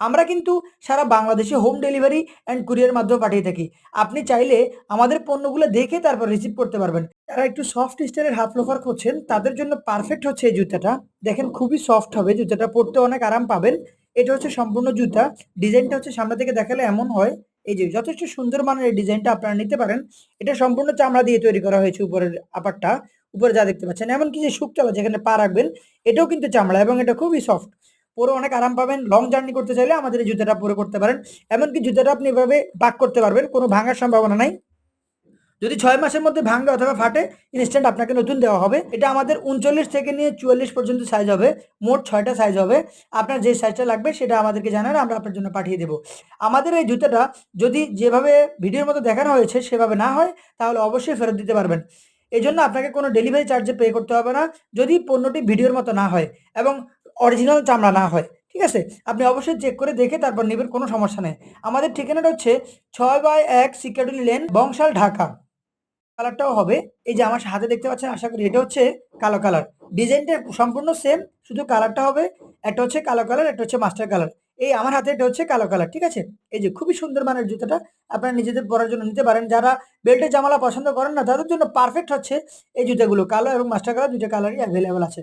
আমরা কিন্তু সারা বাংলাদেশে হোম ডেলিভারি অ্যান্ড কুরিয়ার মাধ্যমে পাঠিয়ে থাকি। আপনি চাইলে আমাদের পণ্যগুলো দেখে তারপর রিসিভ করতে পারবেন। যারা একটু সফট স্টাইলের হাফ লোফার খুঁজছেন, তাদের জন্য পারফেক্ট হচ্ছে এই জুতাটা। দেখেন খুবই সফট হবে, জুতাটা পরতে অনেক আরাম পাবেন। এটা হচ্ছে সম্পূর্ণ জুতা। ডিজাইনটা হচ্ছে সামনে থেকে দেখালে এমন হয়, এই যে যথেষ্ট সুন্দর মানের এই ডিজাইনটা আপনারা নিতে পারেন। এটা সম্পূর্ণ চামড়া দিয়ে তৈরি করা হয়েছে উপরের আপারটা উপরে যা দেখতে পাচ্ছেন, এমনকি যে শুকতলা যেখানে পা রাখবেন, এটাও কিন্তু চামড়া এবং এটা খুবই সফট পরে অনেক আরাম পাবেন। লং জার্নি করতে চাইলে আমাদের এই জুতাটা পরে করতে পারেন। এমনকি জুতাটা আপনি এভাবে পাক করতে পারবেন, কোনো ভাঙার সম্ভাবনা নাই। যদি ছয় মাসের মধ্যে ভাঙে অথবা ফাটে ইনস্ট্যান্ট আপনাকে নতুন দেওয়া হবে। এটা আমাদের উনচল্লিশ থেকে নিয়ে চুয়াল্লিশ পর্যন্ত সাইজ হবে। মোট ছয়টা সাইজ হবে। আপনার যে সাইজটা লাগবে সেটা আমাদেরকে জানান, আমরা আপনার জন্য পাঠিয়ে দেবো। আমাদের এই জুতাটা যদি যেভাবে ভিডিওর মতো দেখানো হয়েছে সেভাবে না হয়, তাহলে অবশ্যই ফেরত দিতে পারবেন। এই জন্য আপনাকে কোনো ডেলিভারি চার্জে পে করতে হবে না। যদি পণ্যটি ভিডিওর মতো না হয় এবং অরিজিনাল চামড়া না হয়, ঠিক আছে? আপনি অবশ্যই চেক করে দেখে তারপর নেবেন, কোনো সমস্যা নেই। আমাদের ঠিকানাটা হচ্ছে ছয় বাই এক সিকিউরিটি লেন, বংশাল, ঢাকা। কালারটাও হবে, এই যে আমার হাতে দেখতে পাচ্ছেন, আশা করি এটা হচ্ছে কালো কালার। ডিজাইনটা সম্পূর্ণ সেম শুধু কালারটা হবে, একটা হচ্ছে কালো কালার, একটা হচ্ছে মাস্টার কালার এই আমার হাতে এটা হচ্ছে কালো কালার, ঠিক আছে? এই যে খুবই সুন্দর মানের জুতোটা, আপনারা নিজেদের পরার জন্য নিতে পারেন। যারা বেল্টের জামালা পছন্দ করেন না, তাদের জন্য পারফেক্ট হচ্ছে এই জুতোগুলো, কালো এবং মাস্টার কালার দুটো কালারই অ্যাভেলেবেল আছে।